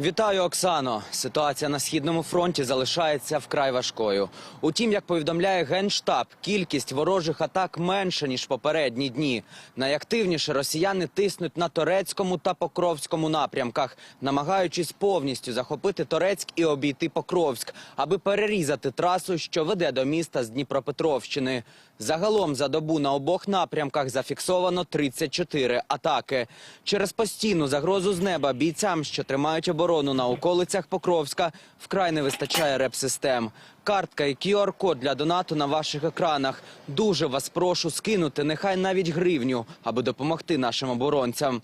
Вітаю, Оксано. Ситуація на східному фронті залишається вкрай важкою. Утім, як повідомляє генштаб, кількість ворожих атак менша ніж попередні дні. Найактивніше росіяни тиснуть на Торецькому та Покровському напрямках, намагаючись повністю захопити Торецьк і обійти Покровськ, аби перерізати трасу, що веде до міста з Дніпропетровщини. Загалом за добу на обох напрямках зафіксовано 34 атаки. Через постійну загрозу з неба бійцям, що тримають оборону на околицях Покровська, вкрай не вистачає реп-систем. Картка і QR-код для донату на ваших екранах. Дуже вас прошу скинути нехай навіть гривню, аби допомогти нашим оборонцям.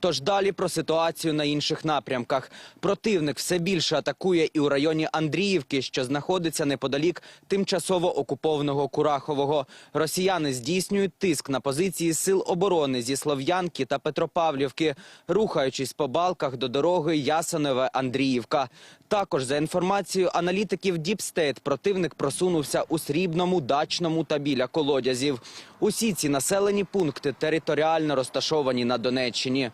Тож далі про ситуацію на інших напрямках. Противник все більше атакує і у районі Андріївки, що знаходиться неподалік тимчасово окупованого Курахового. Росіяни здійснюють тиск на позиції сил оборони зі Слов'янки та Петропавлівки, рухаючись по балках до дороги Ясеневе-Андріївка. Також за інформацією аналітиків Діпстейт, противник просунувся у Срібному, Дачному та біля колодязів. Усі ці населені пункти територіально розташовані на Донеччині.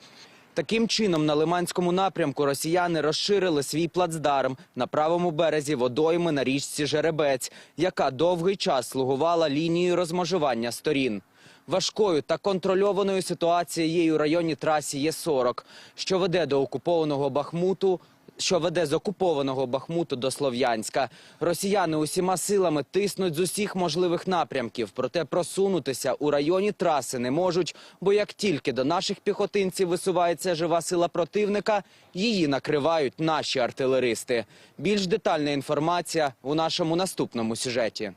Таким чином, на Лиманському напрямку росіяни розширили свій плацдарм на правому березі водойми на річці Жеребець, яка довгий час слугувала лінією розмежування сторін. Важкою та контрольованою ситуацією є у районі трасі Є40, що веде до окупованого Бахмуту, що веде з окупованого Бахмуту до Слов'янська. Росіяни усіма силами тиснуть з усіх можливих напрямків, проте просунутися у районі траси не можуть, бо як тільки до наших піхотинців висувається жива сила противника, її накривають наші артилеристи. Більш детальна інформація у нашому наступному сюжеті.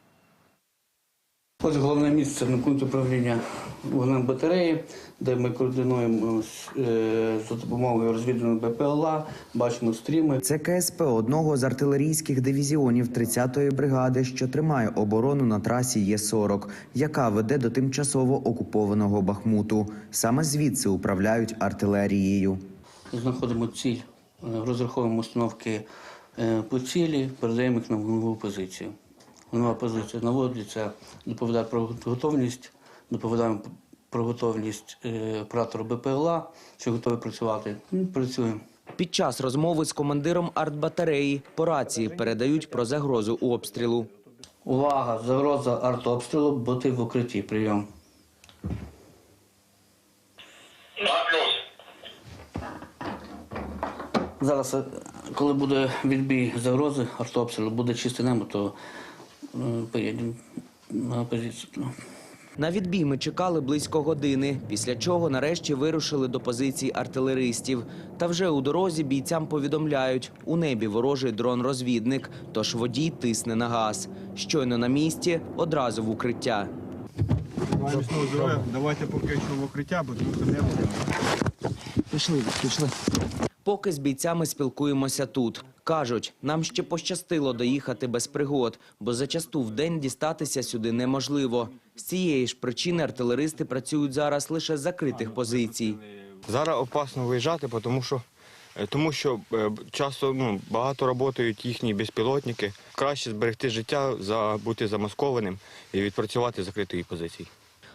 Ось головне місце на пункті управління вогнем батареї, де ми координуємо е, за допомогою розвідувального БПЛА, бачимо стріми. Це КСП одного з артилерійських дивізіонів 30-ї бригади, що тримає оборону на трасі Є40, яка веде до тимчасово окупованого Бахмуту. Саме звідси управляють артилерією. Знаходимо ціль, е, розраховуємо установки е, по цілі, передаємо їх на вогневу позицію. Вогнева позиція наводиться, доповідає про готовність, доповідаємо про готовність е, оператора БПЛА, що готові працювати. Ну, Працюємо. Під час розмови з командиром артбатареї по рації передають про загрозу обстрілу. Увага! Загроза артобстрілу, бути в укритті. Прийом. Зараз, е, коли буде відбій загрози артобстрілу, буде чисте небо, то поїдемо на позицію. На відбій ми чекали близько години, після чого нарешті вирушили до позицій артилеристів. Та вже у дорозі бійцям повідомляють, у небі ворожий дрон-розвідник, тож водій тисне на газ. Щойно на місці, одразу в укриття. Давайте поки що в укриття, бо що не буде. Пішли, пішли. Поки з бійцями спілкуємося тут. Кажуть, нам ще пощастило доїхати без пригод, бо зачасту в день дістатися сюди неможливо. З цієї ж причини артилеристи працюють зараз лише з закритих позицій. Зараз опасно виїжджати, тому що, е, тому що е, часто ну, багато працюють їхні безпілотники. Краще зберегти життя, за, бути замаскованим і відпрацювати з закритої позиції.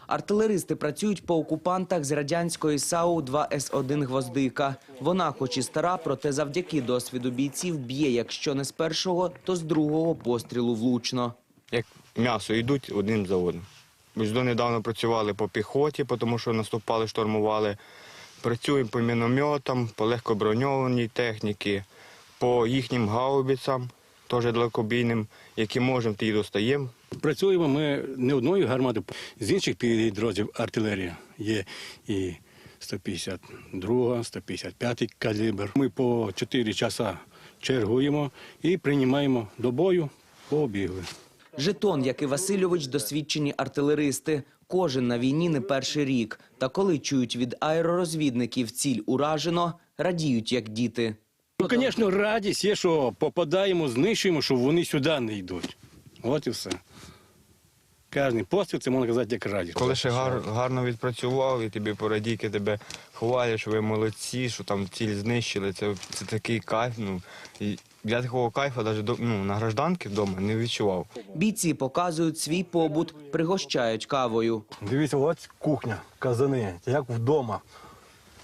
Артилеристи працюють по окупантах з радянської САУ 2С1 «Гвоздика». Вона, хоч і стара, проте завдяки досвіду бійців б'є, якщо не з першого, то з другого пострілу влучно. Як м'ясо йдуть одним за одним. Ось донедавна працювали по піхоті, тому що наступали, штурмували. Працюємо по мінометам, по легкоброньованій техніці, по їхнім гаубицям, теж далекобійним, які можемо, ті й достаємо. Працюємо ми не одною гарматою, з інших підрозділів артилерії є і 152, 155 калібр. Ми по 4 часа чергуємо і приймаємо до бою, побігли. Жетон, як і Васильович, досвідчені артилеристи. Кожен на війні не перший рік. Та коли чують від аеророзвідників ціль уражено, радіють, як діти. Ну, звісно, радість є, що попадаємо, знищуємо, що вони сюди не йдуть. От і все. Кожний постріл, це можна казати, як радість. Коли ще гар, гарно відпрацював, і тобі порадійки тебе хвалять, що ви молодці, що там ціль знищили, це, це такий кайф. Ну, і я такого кайфу навіть ну, на гражданки вдома не відчував. Бійці показують свій побут, пригощають кавою. Дивіться, ось кухня, казани, як вдома.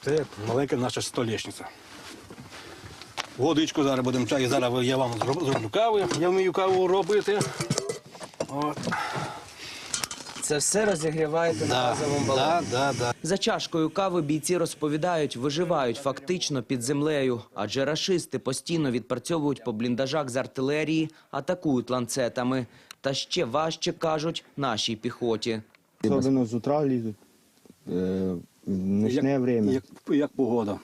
Це як маленька наша столешниця. Водичку зараз будемо чай. Зараз я вам зроблю каву. Я вмію каву робити. От. Це все розігріваєте на газовому балоні? да, да, да. За чашкою кави бійці розповідають, виживають фактично під землею, адже рашисти постійно відпрацьовують по бліндажах з артилерії, атакують ланцетами. Та ще важче кажуть нашій піхоті. Особливо з утра лізуть. Е, нічне время. Як, як погода,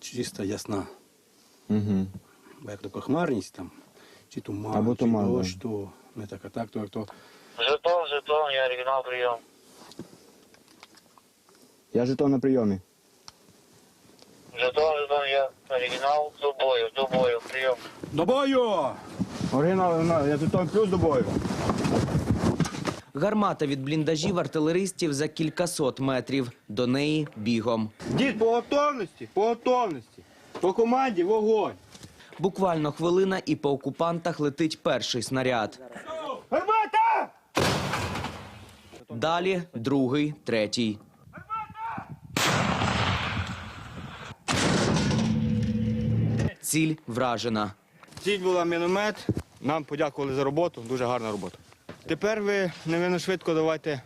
чиста, ясна. Угу. Як така хмарність там, чи туман, Або чи туман, дощ, да. то не так, а так, то як то. Жетон, жетон, я оригінал прийом. Я жетон на прийомі. Жетон, жетон, я оригінал до бою, до бою, прийом. До бою! Оригінал, я жетон плюс до бою. Гармата від бліндажів артилеристів за кількасот метрів. До неї бігом. Дід, по готовності, по готовності. По команді вогонь. Буквально хвилина і по окупантах летить перший снаряд. Гармата! Далі другий, третій. Ціль вражена. Ціль була міномет. Нам подякували за роботу, дуже гарна робота. Тепер ви, невинно швидко давайте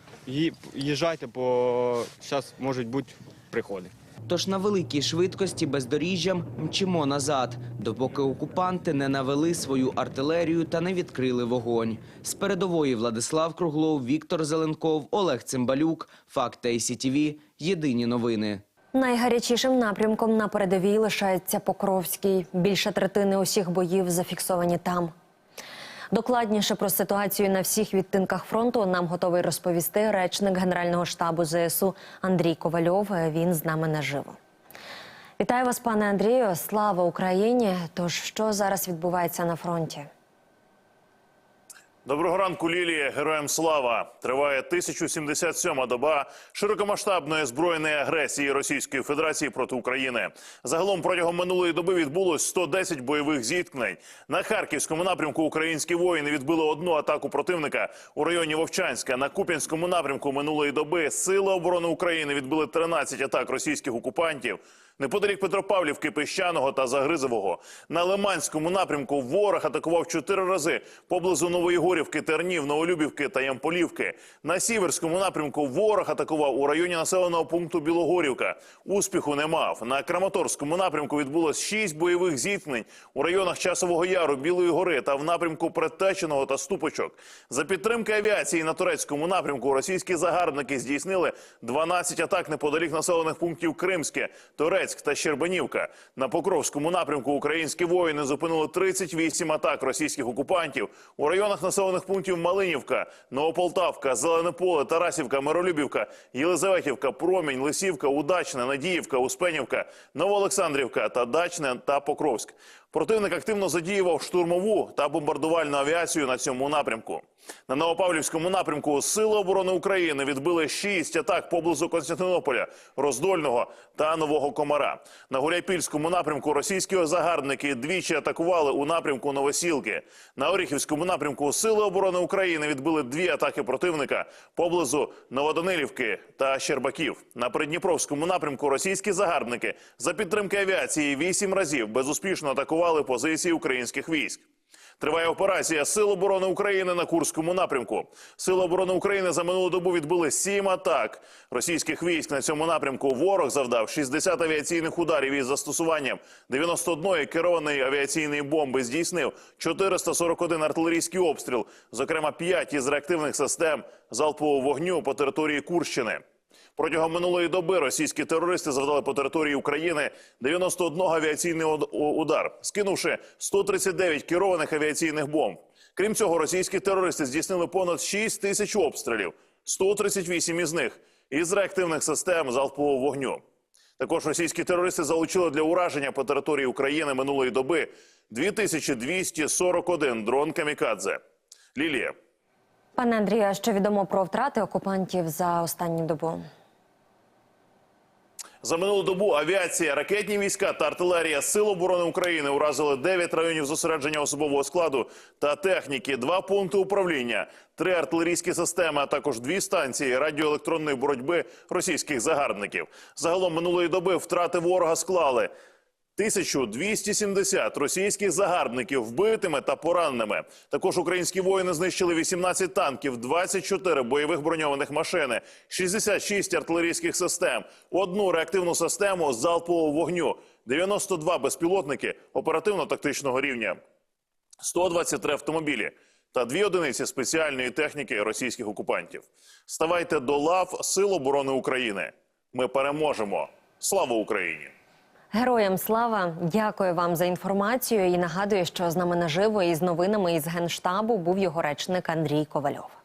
їжджайте, бо зараз можуть бути приходи. Тож на великій швидкості бездоріжжям мчимо назад, допоки окупанти не навели свою артилерію та не відкрили вогонь. З передової Владислав Круглов, Віктор Зеленков, Олег Цимбалюк, Факти ICTV. Єдині новини. Найгарячішим напрямком на передовій лишається Покровський. Більше третини усіх боїв зафіксовані там. Докладніше про ситуацію на всіх відтинках фронту нам готовий розповісти речник Генерального штабу ЗСУ Андрій Ковальов. Він з нами наживо. Вітаю вас, пане Андрію. Слава Україні! Тож що зараз відбувається на фронті? Доброго ранку, Лілія. Героям слава! Триває 1077-ма доба широкомасштабної збройної агресії Російської Федерації проти України. Загалом протягом минулої доби відбулось 110 бойових зіткнень. На харківському напрямку українські воїни відбили одну атаку противника у районі Вовчанська. На Куп'янському напрямку минулої доби Сили оборони України відбили 13 атак російських окупантів. Неподалік Петропавлівки, Піщаного та Загризового. На Лиманському напрямку ворог атакував чотири рази поблизу Новоєгорівки, Тернів, Новолюбівки та Ямполівки. На Сіверському напрямку ворог атакував у районі населеного пункту Білогорівка. Успіху не мав. На Краматорському напрямку відбулось шість бойових зіткнень у районах Часового Яру, Білої гори та в напрямку Предтеченого та Ступочок. За підтримки авіації на турецькому напрямку російські загарбники здійснили 12 атак неподалік населених пунктів Кримське, Торецьк та Щербанівка. На Покровському напрямку українські воїни зупинили 38 атак російських окупантів у районах населених пунктів Малинівка, Новополтавка, Зелене Поле, Тарасівка, Миролюбівка, Єлизаветівка, Промінь, Лисівка, Удачна, Надіївка, Успенівка, Новоолександрівка та Дачне та Покровськ. Противник активно задіював штурмову та бомбардувальну авіацію на цьому напрямку. На Новопавлівському напрямку Сили оборони України відбили шість атак поблизу Константинополя, Роздольного та Нового Комара. На Гуляйпільському напрямку російські загарбники двічі атакували у напрямку Новосілки. На Оріхівському напрямку Сили оборони України відбили дві атаки противника поблизу Новоданилівки та Щербаків. На Придніпровському напрямку російські загарбники за підтримки авіації вісім разів безуспішно атакували позиції українських військ. Триває операція Сил оборони України на Курському напрямку. Сили оборони України за минулу добу відбили сім атак російських військ на цьому напрямку. Ворог завдав 60 авіаційних ударів із застосуванням 91 керованої авіаційної бомби. Здійснив 441 артилерійський обстріл, зокрема 5 із реактивних систем залпового вогню по території Курщини. Протягом минулої доби російські терористи завдали по території України 91 авіаційний удар, скинувши 139 керованих авіаційних бомб. Крім цього, російські терористи здійснили понад 6 тисяч обстрілів, 138 із них із реактивних систем залпового вогню. Також російські терористи залучили для ураження по території України минулої доби 2241 дрон камікадзе. Лілія. Пане Андрію, що відомо про втрати окупантів за останню добу? За минулу добу авіація, ракетні війська та артилерія Сил оборони України уразили 9 районів зосередження особового складу та техніки, два пункти управління, три артилерійські системи, а також дві станції радіоелектронної боротьби російських загарбників. Загалом минулої доби втрати ворога склали 1270 російських загарбників вбитими та пораненими. Також українські воїни знищили 18 танків, 24 бойових броньованих машини, 66 артилерійських систем, одну реактивну систему залпового вогню, 92 безпілотники оперативно-тактичного рівня. 123 автомобілі та дві одиниці спеціальної техніки російських окупантів. Ставайте до лав Сил оборони України. Ми переможемо. Слава Україні! Героям слава! Дякую вам за інформацію і нагадую, що з нами наживо із новинами із генштабу був його речник Андрій Ковальов.